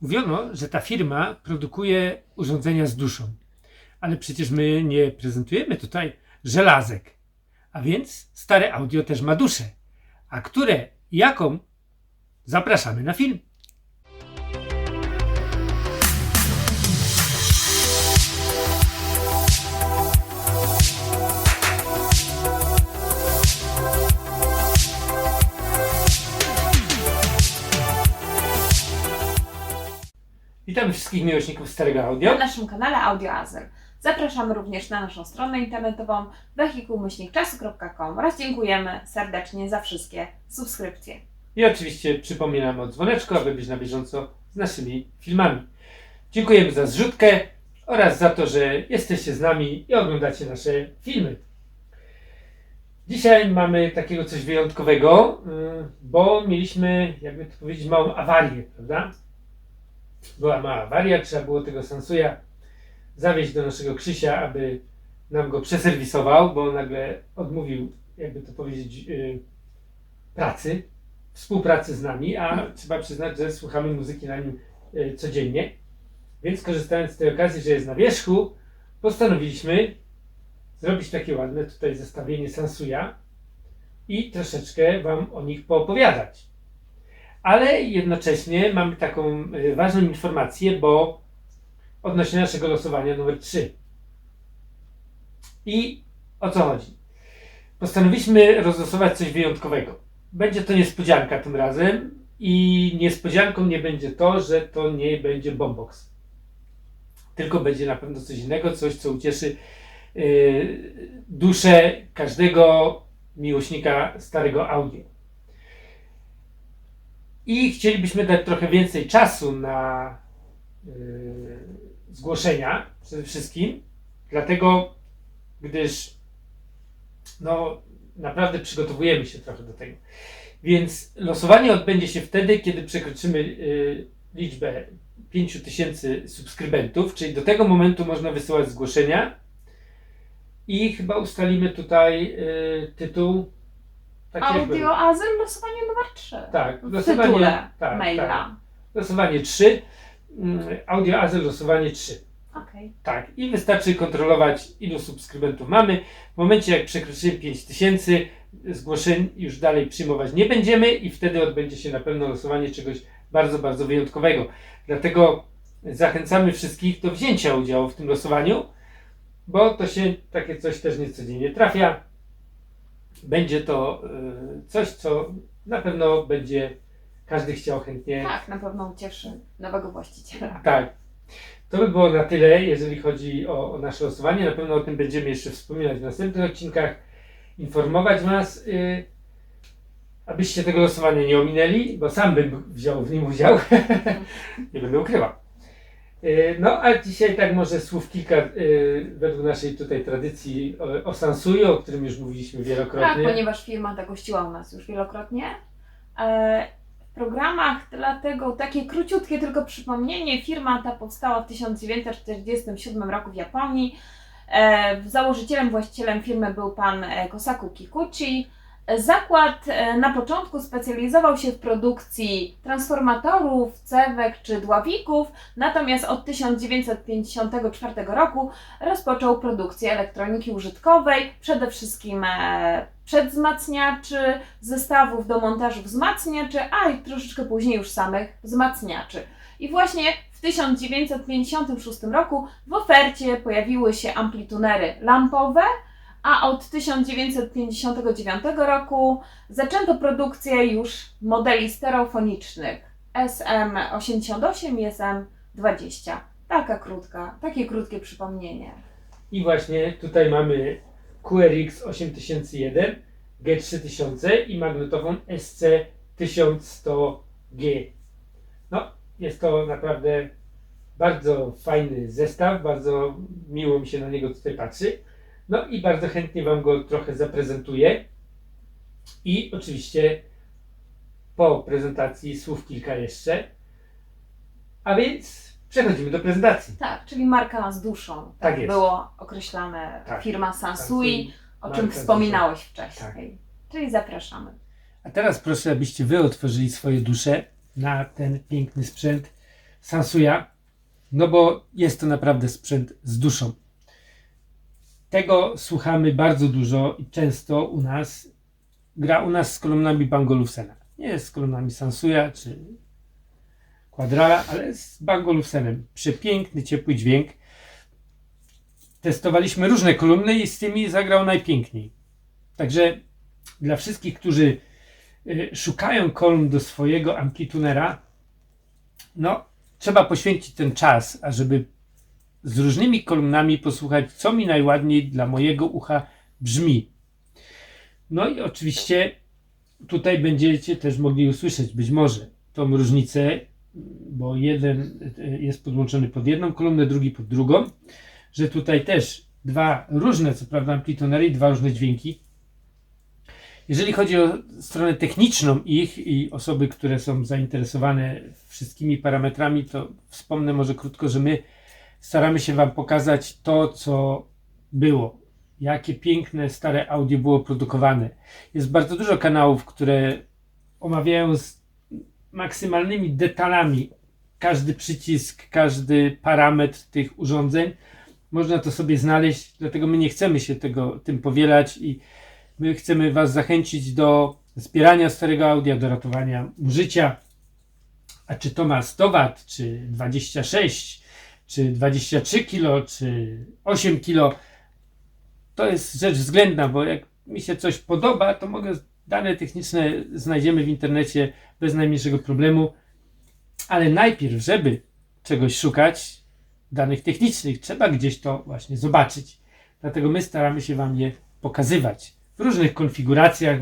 Mówiono, że ta firma produkuje urządzenia z duszą. Ale przecież my nie prezentujemy tutaj żelazek. A więc stare audio też ma duszę. A które jaką? Zapraszamy na film. Witamy wszystkich miłośników starego audio. na naszym kanale Audio Azyl. Zapraszamy również na naszą stronę internetową wehikułmyślnikczasu.com oraz dziękujemy serdecznie za wszystkie subskrypcje. I oczywiście przypominamy o dzwoneczku, aby być na bieżąco z naszymi filmami. Dziękujemy za zrzutkę oraz za to, że jesteście z nami i oglądacie nasze filmy. Dzisiaj mamy takiego coś wyjątkowego, yy, bo mieliśmy, jakby to powiedzieć, małą awarię, prawda? Była mała awaria, trzeba było tego Sansuja zawieźć do naszego Krzysia, aby nam go przeserwisował, bo nagle odmówił, jakby to powiedzieć, yy, pracy współpracy z nami, a trzeba przyznać, że słuchamy muzyki na nim e, codziennie. Więc korzystając z tej okazji, że jest na wierzchu, postanowiliśmy zrobić takie ładne tutaj zestawienie Sansuja i troszeczkę Wam o nich poopowiadać. Ale jednocześnie mamy taką e, ważną informację, bo odnośnie naszego losowania numer 3. I o co chodzi? Postanowiliśmy rozlosować coś wyjątkowego. Będzie to niespodzianka tym razem i niespodzianką nie będzie to, że to nie będzie boombox. Tylko będzie na pewno coś innego, coś co ucieszy yy, duszę każdego miłośnika starego audio. I chcielibyśmy dać trochę więcej czasu na yy, zgłoszenia przede wszystkim, dlatego gdyż no, naprawdę przygotowujemy się trochę do tego. Więc losowanie odbędzie się wtedy, kiedy przekroczymy y, liczbę 5000 subskrybentów, czyli do tego momentu można wysyłać zgłoszenia i chyba ustalimy tutaj y, tytuł. Tak Audio Azyl losowanie numer 3. Tak, W losowanie, tytule tak, maila. tak. Losowanie 3. Mm, Audio Azyl losowanie 3. Okej. Tak, i wystarczy kontrolować, ilu subskrybentów mamy. W momencie, jak przekroczymy 5000, zgłoszeń już dalej przyjmować nie będziemy, i wtedy odbędzie się na pewno losowanie czegoś bardzo, bardzo wyjątkowego. Dlatego zachęcamy wszystkich do wzięcia udziału w tym losowaniu, bo to się takie coś też niecodziennie trafia. Będzie to y, coś, co na pewno będzie każdy chciał chętnie Tak, na pewno ucieszy nowego właściciela. tak. To by było na tyle, jeżeli chodzi o, o nasze losowanie. Na pewno o tym będziemy jeszcze wspominać w następnych odcinkach. Informować Was, y, abyście tego losowania nie ominęli, bo sam bym wziął w nim udział. nie będę ukrywał. Y, no, a dzisiaj tak może słów kilka y, według naszej tutaj tradycji o, o o którym już mówiliśmy Tak, wielokrotnie. ponieważ firma ta gościła u nas już wielokrotnie. E, w programach, dlatego takie króciutkie tylko przypomnienie. Firma ta powstała w 1947 roku w Japonii. E, założycielem, właścicielem firmy był pan e, Kosaku Kikuchi. Zakład e, na początku specjalizował się w produkcji transformatorów, cewek czy dławików, natomiast od 1954 roku rozpoczął produkcję elektroniki użytkowej, przede wszystkim e, przedzmacniaczy, zestawów do montażu wzmacniaczy, a i troszeczkę później już samych wzmacniaczy. I właśnie w 1956 roku w ofercie pojawiły się amplitunery lampowe, a od 1959 roku zaczęto produkcję już modeli stereofonicznych SM88 i SM20. Taka krótka, takie krótkie przypomnienie. I właśnie tutaj mamy QRX 8001, G3000 i magnetofon SC1100G. No, jest to naprawdę bardzo fajny zestaw, bardzo miło mi się na niego tutaj patrzy. No i bardzo chętnie Wam go trochę zaprezentuję. I oczywiście po prezentacji słów kilka jeszcze. A więc przechodzimy do prezentacji. Tak, czyli marka z duszą. Tak jest. było określane Tak. firma Sansui, o czym wspominałeś Tak. wcześniej. Czyli zapraszamy. A teraz proszę, abyście Wy otworzyli swoje dusze na ten piękny sprzęt, Sansuya, no bo jest to naprawdę sprzęt z duszą. Tego słuchamy bardzo dużo i często u nas. Gra u nas z kolumnami Bangolufsena. Nie z kolumnami Sansuya czy Quadrala, ale z Bangolufsenem. Przepiękny, ciepły dźwięk. Testowaliśmy różne kolumny i z tymi zagrał najpiękniej. Także dla wszystkich, którzy y, szukają kolumn do swojego amplitunera, no trzeba poświęcić ten czas, ażeby z różnymi kolumnami posłuchać, co mi najładniej dla mojego ucha brzmi. No i oczywiście tutaj będziecie też mogli usłyszeć być może tą różnicę, bo jeden y, jest podłączony pod jedną kolumnę, drugi pod drugą, że tutaj też dwa różne, co prawda, amplitunery i dwa różne dźwięki. Jeżeli chodzi o stronę techniczną ich i osoby, które są zainteresowane wszystkimi parametrami, to wspomnę może krótko, że my staramy się Wam pokazać to, co było. Jakie piękne, stare audio było produkowane. Jest bardzo dużo kanałów, które omawiają z maksymalnymi detalami każdy przycisk, każdy parametr tych urządzeń. Można to sobie znaleźć, dlatego my nie chcemy się tego, tym powielać i my chcemy Was zachęcić do zbierania starego audia, do ratowania życia. A czy to ma 100 W, czy 26, czy 23 kg, czy 8 kg, to jest rzecz względna, bo jak mi się coś podoba, to mogę dane techniczne znajdziemy w internecie bez najmniejszego problemu. Ale najpierw, żeby czegoś szukać, danych technicznych, trzeba gdzieś to właśnie zobaczyć. Dlatego my staramy się Wam je pokazywać w różnych konfiguracjach,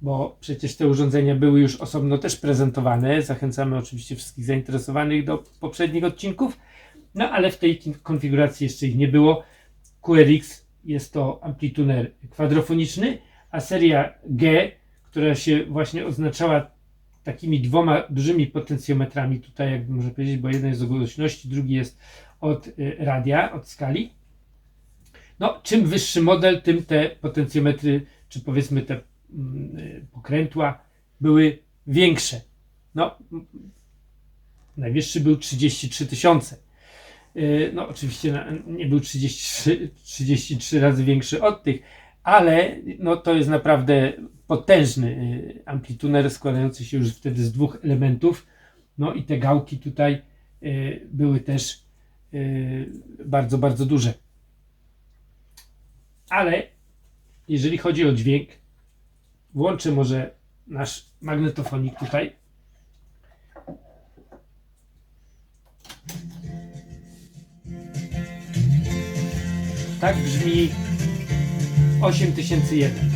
bo przecież te urządzenia były już osobno też prezentowane. Zachęcamy oczywiście wszystkich zainteresowanych do poprzednich odcinków. No ale w tej konfiguracji jeszcze ich nie było. QRX jest to amplituner kwadrofoniczny, a seria G, która się właśnie oznaczała takimi dwoma dużymi potencjometrami, tutaj jak można powiedzieć, bo jeden jest do głośności, drugi jest od y, radia, od skali. No, czym wyższy model, tym te potencjometry, czy powiedzmy te mm, y, pokrętła były większe. No, najwyższy był 33 tysiące. Y, No, oczywiście nie był 33, 33 razy większy od tych, ale no, to jest naprawdę potężny y, amplituner składający się już wtedy z dwóch elementów. No i te gałki tutaj y, były też bardzo, bardzo duże. Ale jeżeli chodzi o dźwięk, włączę może nasz magnetofonik tutaj. Tak brzmi 8001.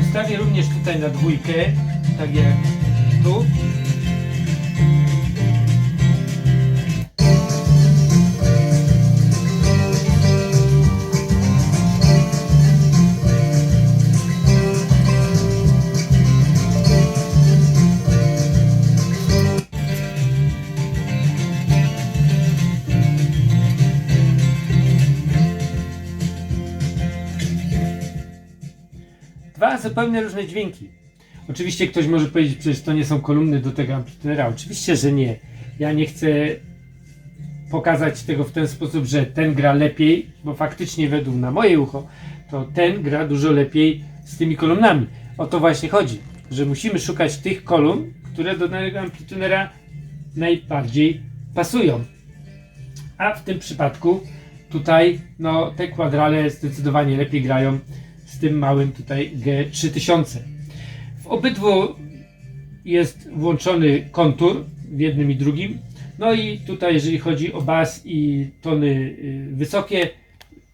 Ustawię również tutaj na dwójkę, tak jak tu. Zupełnie różne dźwięki. Oczywiście ktoś może powiedzieć, przecież to nie są kolumny do tego amplitunera. Oczywiście, że nie. Ja nie chcę pokazać tego w ten sposób, że ten gra lepiej, bo faktycznie według na moje ucho, to ten gra dużo lepiej z tymi kolumnami. O to właśnie chodzi, że musimy szukać tych kolumn, które do danego amplitunera najbardziej pasują. A w tym przypadku tutaj no, te kwadrale zdecydowanie lepiej grają z tym małym tutaj G3000. W obydwu jest włączony kontur w jednym i drugim. No i tutaj jeżeli chodzi o bas i tony y, wysokie,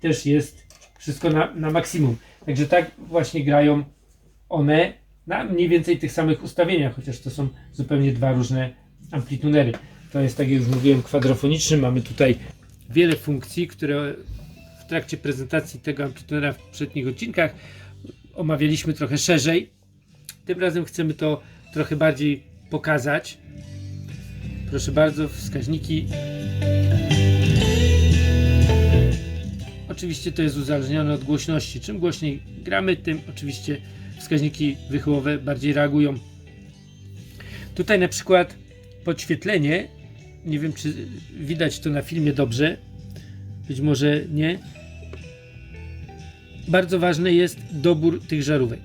też jest wszystko na, na maksimum. Także tak właśnie grają one na mniej więcej tych samych ustawieniach, chociaż to są zupełnie dwa różne amplitunery. To jest, tak jak już mówiłem, kwadrofoniczny. Mamy tutaj wiele funkcji, które trakcie prezentacji tego amplitunera w poprzednich odcinkach omawialiśmy trochę szerzej. Tym razem chcemy to trochę bardziej pokazać. Proszę bardzo, wskaźniki. oczywiście to jest uzależnione od głośności. Czym głośniej gramy, tym oczywiście wskaźniki wychyłowe bardziej reagują. Tutaj na przykład podświetlenie, nie wiem czy widać to na filmie dobrze, być może nie. Bardzo ważny jest dobór tych żarówek,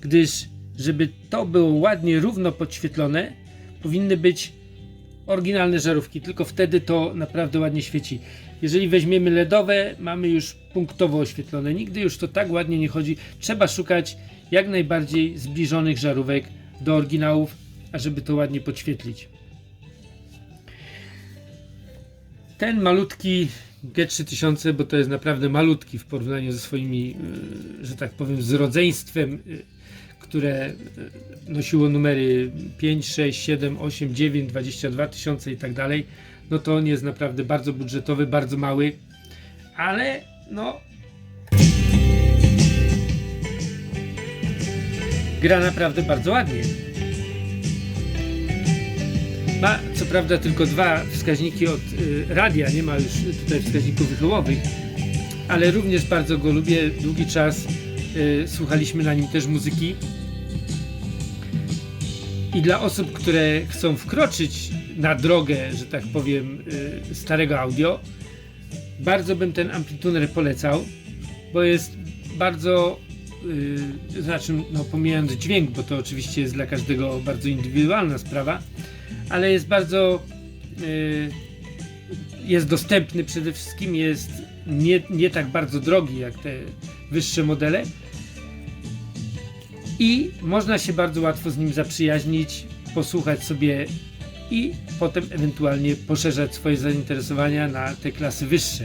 gdyż żeby to było ładnie, równo podświetlone, powinny być oryginalne żarówki, tylko wtedy to naprawdę ładnie świeci. Jeżeli weźmiemy LEDowe, mamy już punktowo oświetlone. Nigdy już to tak ładnie nie chodzi. Trzeba szukać jak najbardziej zbliżonych żarówek do oryginałów, ażeby to ładnie podświetlić. Ten malutki G3000, bo to jest naprawdę malutki w porównaniu ze swoimi, y, że tak powiem, z rodzeństwem, y, które y, nosiło numery 5, 6, 7, 8, 9, 22 tysiące i tak dalej, no to on jest naprawdę bardzo budżetowy, bardzo mały, ale no gra naprawdę bardzo ładnie. Ma co prawda tylko dwa wskaźniki od y, radia, nie ma już tutaj wskaźników wychyłowych, ale również bardzo go lubię. Długi czas y, słuchaliśmy na nim też muzyki. I dla osób, które chcą wkroczyć na drogę, że tak powiem, y, starego audio, bardzo bym ten amplituner polecał, bo jest bardzo, y, znaczy, no pomijając dźwięk, bo to oczywiście jest dla każdego bardzo indywidualna sprawa, ale jest bardzo y, jest dostępny przede wszystkim, jest nie, nie tak bardzo drogi jak te wyższe modele i można się bardzo łatwo z nim zaprzyjaźnić, posłuchać sobie i potem ewentualnie poszerzać swoje zainteresowania na te klasy wyższe.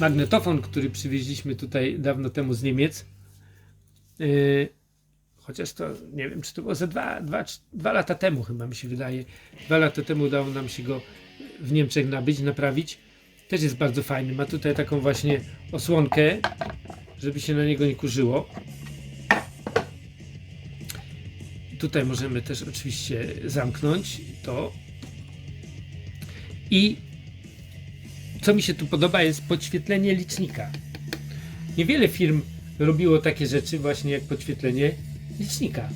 Magnetofon, który przywieźliśmy tutaj dawno temu z Niemiec, yy, chociaż to nie wiem, czy to było ze dwa, dwa, dwa lata temu, chyba mi się wydaje. Dwa lata temu udało nam się go w Niemczech nabyć, naprawić. Też jest bardzo fajny. Ma tutaj taką właśnie osłonkę, żeby się na niego nie kurzyło. Tutaj możemy też oczywiście zamknąć to. I co mi się tu podoba jest podświetlenie licznika. Niewiele firm robiło takie rzeczy właśnie jak podświetlenie licznika.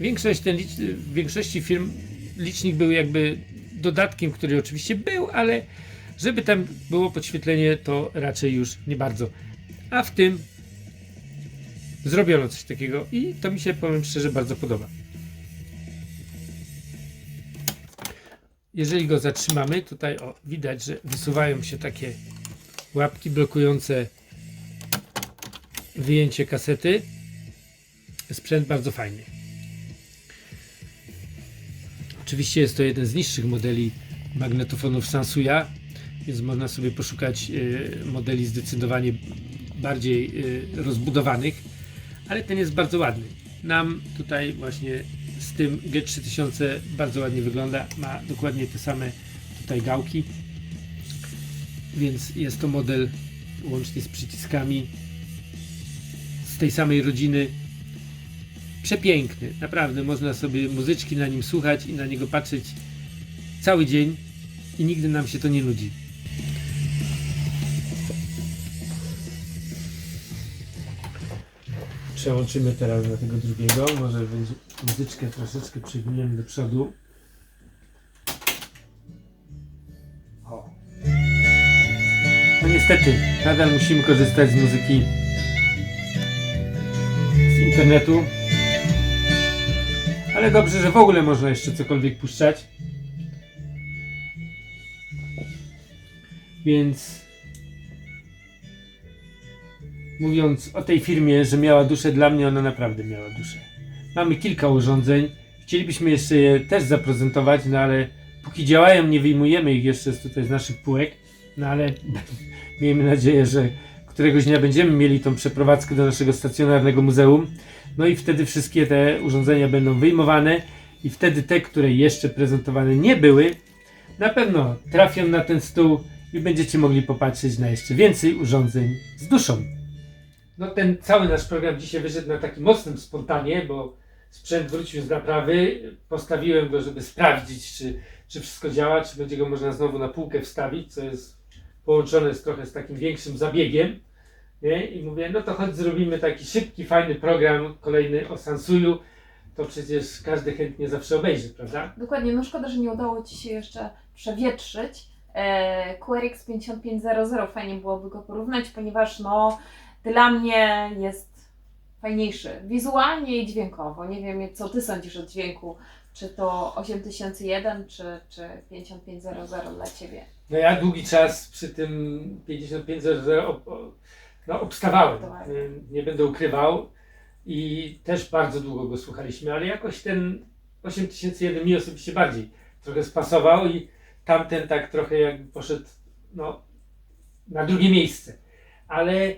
Większość ten, licz- w większości firm licznik był jakby dodatkiem, który oczywiście był, ale żeby tam było podświetlenie, to raczej już nie bardzo. A w tym zrobiono coś takiego i to mi się, powiem szczerze, bardzo podoba. Jeżeli go zatrzymamy, tutaj o, widać, że wysuwają się takie łapki blokujące wyjęcie kasety. Sprzęt bardzo fajny. Oczywiście jest to jeden z niższych modeli magnetofonów Sansuya, więc można sobie poszukać e, modeli zdecydowanie bardziej e, rozbudowanych, ale ten jest bardzo ładny. Nam tutaj właśnie z tym G3000 bardzo ładnie wygląda. Ma dokładnie te same tutaj gałki, więc jest to model łącznie z przyciskami z tej samej rodziny. Przepiękny, naprawdę można sobie muzyczki na nim słuchać i na niego patrzeć cały dzień i nigdy nam się to nie nudzi. Przełączymy teraz na tego drugiego. Może będzie muzyczkę troszeczkę przewiniemy do przodu. No niestety, nadal musimy korzystać z muzyki z internetu. Ale dobrze, że w ogóle można jeszcze cokolwiek puszczać. Więc mówiąc o tej firmie, że miała duszę, dla mnie ona naprawdę miała duszę. Mamy kilka urządzeń. Chcielibyśmy jeszcze je też zaprezentować, no ale póki działają, nie wyjmujemy ich jeszcze z tutaj z naszych półek. No ale miejmy nadzieję, że któregoś dnia będziemy mieli tą przeprowadzkę do naszego stacjonarnego muzeum. No i wtedy wszystkie te urządzenia będą wyjmowane i wtedy te, które jeszcze prezentowane nie były, na pewno trafią na ten stół i będziecie mogli popatrzeć na jeszcze więcej urządzeń z duszą. No ten cały nasz program dzisiaj wyszedł na takim mocnym spontanie, bo sprzęt wrócił z naprawy. Postawiłem go, żeby sprawdzić, czy, czy wszystko działa, czy będzie go można znowu na półkę wstawić, co jest połączone z trochę z takim większym zabiegiem. Nie? I mówię, no to chodź zrobimy taki szybki, fajny program kolejny o Sansuju. To przecież każdy chętnie zawsze obejrzy, prawda? Dokładnie, no szkoda, że nie udało Ci się jeszcze przewietrzyć. E, QRX 5500 fajnie byłoby go porównać, ponieważ no dla mnie jest fajniejszy wizualnie i dźwiękowo. Nie wiem, co Ty sądzisz o dźwięku, czy to 8001, czy, czy 5500 dla Ciebie. No ja długi czas przy tym 5500 ob, o- no, obstawałem. Y, Nie będę ukrywał. I też bardzo długo go słuchaliśmy, ale jakoś ten 8001 mi osobiście bardziej trochę spasował i tamten tak trochę jakby poszedł no, na drugie miejsce. Ale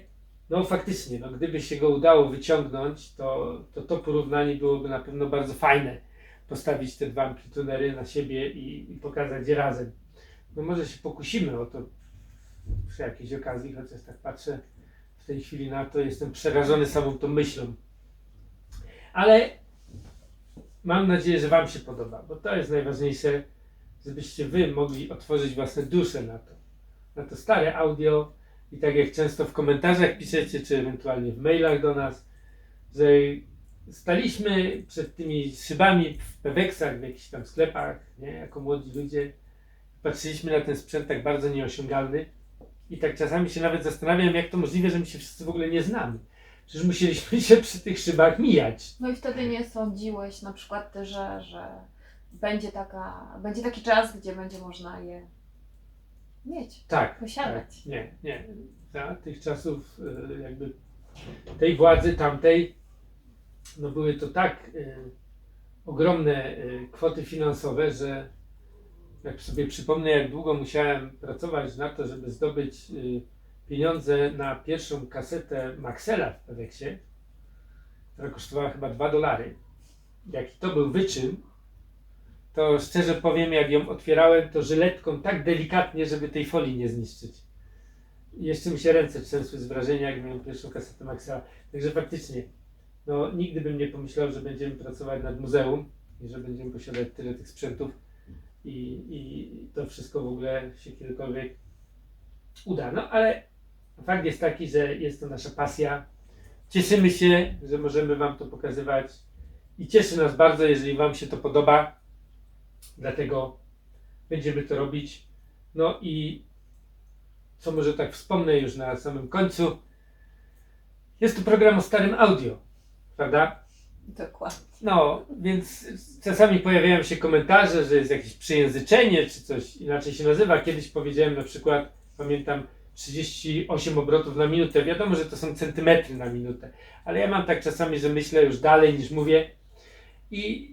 no faktycznie, no, gdyby się go udało wyciągnąć, to to, to porównanie byłoby na pewno bardzo fajne. Postawić te dwa amplitunery na siebie i, i pokazać je razem. No może się pokusimy o to przy jakiejś okazji, chociaż tak patrzę w tej chwili na to, jestem przerażony samą tą myślą. Ale mam nadzieję, że Wam się podoba, bo to jest najważniejsze, żebyście Wy mogli otworzyć własne dusze na to, na to stare audio i tak jak często w komentarzach piszecie, czy ewentualnie w mailach do nas, że staliśmy przed tymi szybami w Peweksach, w jakichś tam sklepach, nie, jako młodzi ludzie, patrzyliśmy na ten sprzęt tak bardzo nieosiągalny i tak czasami się nawet zastanawiam, jak to możliwe, że my się wszyscy w ogóle nie znamy. Przecież musieliśmy się przy tych szybach mijać. No i wtedy nie sądziłeś na przykład, Ty, że, że będzie, taka, będzie taki czas, gdzie będzie można je mieć, Tak. posiadać. Tak, nie, nie. Za tych czasów y, jakby tej władzy tamtej, no były to tak y, ogromne y, kwoty finansowe, że jak sobie przypomnę, jak długo musiałem pracować na to, żeby zdobyć y, pieniądze na pierwszą kasetę Maxella w Peweksie, która kosztowała chyba 2 dolary. Jaki to był wyczyn, to szczerze powiem, jak ją otwierałem, to żyletką tak delikatnie, żeby tej folii nie zniszczyć. Jeszcze mi się ręce trzęsły z wrażenia, jak miałem pierwszą kasetę Maxella. Także faktycznie, no nigdy bym nie pomyślał, że będziemy pracować nad muzeum i że będziemy posiadać tyle tych sprzętów i, i to wszystko w ogóle się kiedykolwiek uda. No ale fakt jest taki, że jest to nasza pasja. Cieszymy się, że możemy Wam to pokazywać i cieszy nas bardzo, jeżeli Wam się to podoba. Dlatego będziemy to robić. No i co może tak wspomnę już na samym końcu. Jest to program o starym audio, prawda? Dokładnie. No, więc czasami pojawiają się komentarze, że jest jakieś przejęzyczenie, czy coś inaczej się nazywa. Kiedyś powiedziałem na przykład, pamiętam, 38 obrotów na minutę. Wiadomo, że to są centymetry na minutę, ale ja mam tak czasami, że myślę już dalej niż mówię i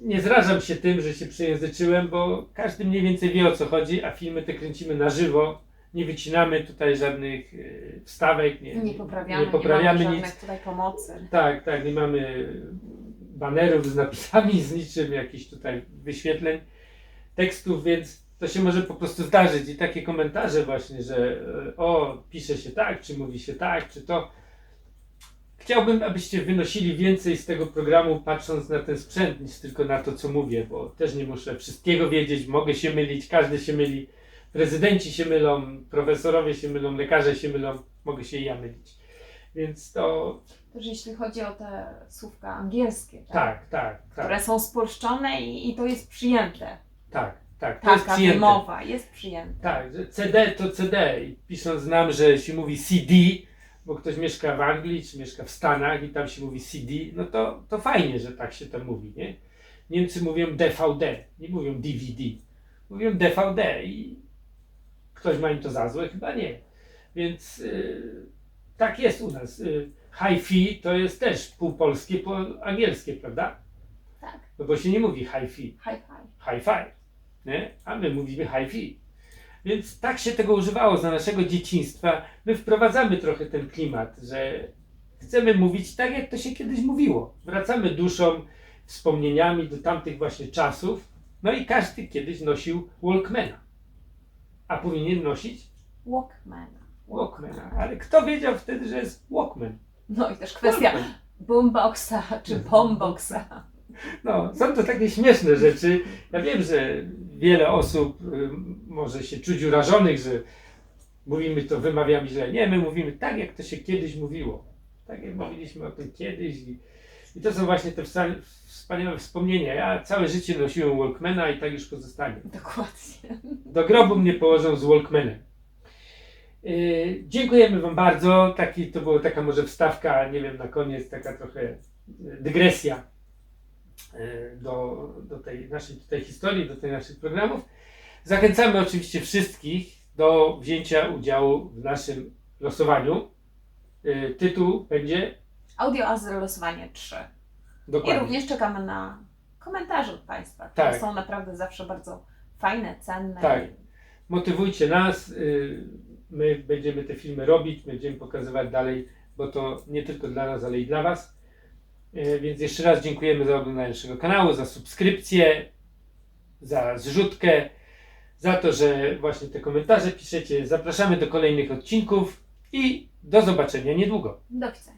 nie zrażam się tym, że się przejęzyczyłem, bo każdy mniej więcej wie o co chodzi, a filmy te kręcimy na żywo. Nie wycinamy tutaj żadnych e, wstawek, nie, Nie poprawiamy, nie poprawiamy mamy nic. żadnych tutaj pomocy. Tak, tak, nie mamy banerów z napisami, z niczym, jakichś tutaj wyświetleń tekstów, więc to się może po prostu zdarzyć. I takie komentarze właśnie, że e, o, pisze się tak, czy mówi się tak, czy to. Chciałbym, abyście wynosili więcej z tego programu, patrząc na ten sprzęt, niż tylko na to, co mówię, bo też nie muszę wszystkiego wiedzieć, mogę się mylić, każdy się myli. Prezydenci się mylą, profesorowie się mylą, lekarze się mylą, mogę się i ja mylić. Więc to Też jeśli chodzi o te słówka angielskie, tak? tak, tak, tak. które są spolszczone i, i to jest przyjęte. Tak, tak, to jest Taka przyjęte. wymowa jest przyjęta. Tak, że CD to CD. I pisząc nam, że się mówi CD, bo ktoś mieszka w Anglii czy mieszka w Stanach i tam się mówi CD, no to, to fajnie, że tak się tam mówi, nie? Niemcy mówią DVD, nie mówią DVD. Mówią DVD i ktoś ma im to za złe? Chyba nie. Więc y, tak jest u nas. Y, Hi-fi to jest też pół polskie, pół angielskie, prawda? Tak. No bo się nie mówi hi-fi High five. hi-fi, nie? a my mówimy hi-fi. Więc tak się tego używało za naszego dzieciństwa. My wprowadzamy trochę ten klimat, że chcemy mówić tak, jak to się kiedyś mówiło. Wracamy duszą, wspomnieniami do tamtych właśnie czasów. No i każdy kiedyś nosił Walkmana. A powinien nosić Walkman. Walkmana. Ale kto wiedział wtedy, że jest Walkman? No i też kwestia Walkman. boomboxa czy boomboxa. No, są to takie śmieszne rzeczy. Ja wiem, że wiele osób y, może się czuć urażonych, że mówimy to, wymawiamy źle. Nie, my mówimy tak, jak to się kiedyś mówiło. Tak jak mówiliśmy o tym kiedyś. I, i to są właśnie te wspaniałe wspomnienia. Ja całe życie nosiłem Walkmana i tak już pozostanie. Dokładnie. Do grobu mnie położą z Walkmanem. Yy, dziękujemy Wam bardzo. Taki, to była taka może wstawka, nie wiem, na koniec, taka trochę yy, dygresja yy, do, do tej naszej tutaj historii, do tych naszych programów. Zachęcamy oczywiście wszystkich do wzięcia udziału w naszym losowaniu. Yy, tytuł będzie Audio Azyl losowanie 3. I dokładnie. również czekamy na komentarze od Państwa, które Tak. są naprawdę zawsze bardzo fajne, cenne. Tak. Motywujcie nas. yy, My będziemy te filmy robić, będziemy pokazywać dalej, bo to nie tylko dla nas, ale i dla Was. Yy, Więc jeszcze raz dziękujemy za oglądanie naszego kanału, za subskrypcję, za zrzutkę, za to, że właśnie te komentarze piszecie. Zapraszamy do kolejnych odcinków i do zobaczenia niedługo. Do widzenia.